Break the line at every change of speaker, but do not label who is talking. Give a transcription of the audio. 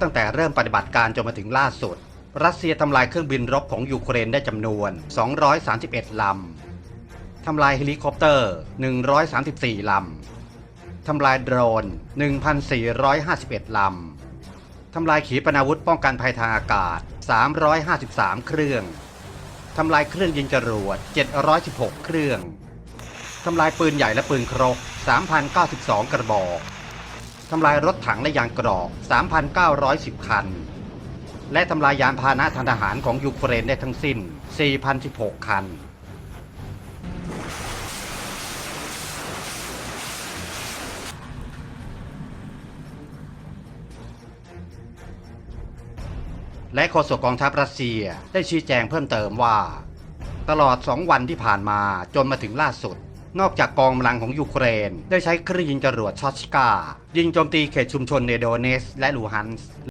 ตั้งแต่เริ่มปฏิบัติการจนมาถึงล่าสุด รัสเซียทำลายเครื่องบินรบของยูเครนได้จำนวน 231 ลำ ทำลายเฮลิคอปเตอร์ 134 ลำ ทำลายโดรน 1,451 ลำ ทำลายขีปนาวุธป้องกันภัยทางอากาศ 353 เครื่อง ทำลายเครื่องยิงจรวด 716 เครื่อง ทำลายปืนใหญ่และปืนครก 3,092 กระบอก ทำลายรถถังและยานกรอก 3,910 คัน และทำลายยานพาหนะทางทหารของยูเครนได้ทั้งสิ้น 4,016 คัน และโฆษกกองทัพรัสเซียได้ชี้แจงเพิ่มเติมว่า ตลอด 2 วันที่ผ่านมาจนมาถึงล่าสุด นอกจากกองกำลังของยูเครน ได้ใช้เครื่องยิงจรวดชอชกา ยิงโจมตีเขตชุมชนเนโดเนสและลูฮันส์